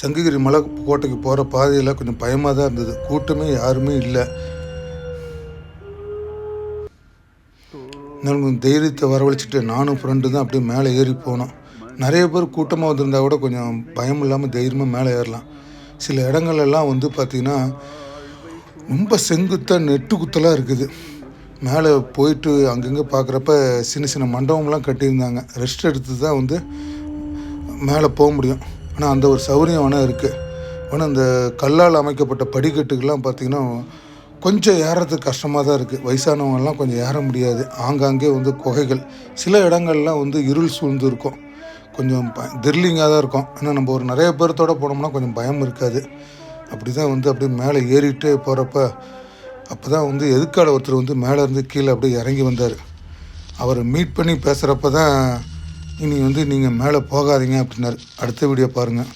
சங்ககிரி மலை கோட்டைக்கு போகிற பாதையில் கொஞ்சம் பயமாக தான் இருந்தது. கூட்டமே யாருமே இல்லை. கொஞ்சம் தைரியத்தை வரவழைச்சிட்டு நானும் ஃப்ரெண்டு தான் அப்படியே மேலே ஏறி போனோம். நிறைய பேர் கூட்டமாக வந்திருந்தா கூட கொஞ்சம் பயம் இல்லாமல் தைரியமாக மேலே ஏறலாம். சில இடங்கள்லாம் வந்து பார்த்திங்கன்னா ரொம்ப செங்குத்தாக நெட்டு குத்தலாக இருக்குது. மேலே போயிட்டு அங்கங்கே பார்க்குறப்ப சின்ன சின்ன மண்டபம்லாம் கட்டியிருந்தாங்க. ரெஸ்ட் எடுத்து தான் வந்து மேலே போக முடியும். ஆனால் அந்த ஒரு சௌகரியம் வேணால் இருக்குது ஆனால் அந்த கல்லால் அமைக்கப்பட்ட படிக்கட்டுக்கெல்லாம் பார்த்திங்கன்னா கொஞ்சம் ஏறத்துக்கு கஷ்டமாக தான் இருக்குது வயசானவங்கெல்லாம் கொஞ்சம் ஏற முடியாது. ஆங்காங்கே வந்து குகைகள். சில இடங்கள்லாம் வந்து இருள் சூழ்ந்து இருக்கும் கொஞ்சம் ப த்ரில்லிங்காக தான் இருக்கும். ஆனால் நம்ம ஒரு நிறைய பேர்த்தோட போனோம்னா கொஞ்சம் பயம் இருக்காது. அப்படி தான் வந்து அப்படியே மேலே ஏறிட்டே போகிறப்ப அப்போ தான் வந்து எதுக்கால ஒருத்தர் வந்து மேலே இருந்து கீழே அப்படியே இறங்கி வந்தார். அவரை மீட் பண்ணி பேசுகிறப்ப தான் இனி வந்து நீங்கள் மேலே போகாதீங்க அப்படின்னாரு. அடுத்த வீடியோ பாருங்கள்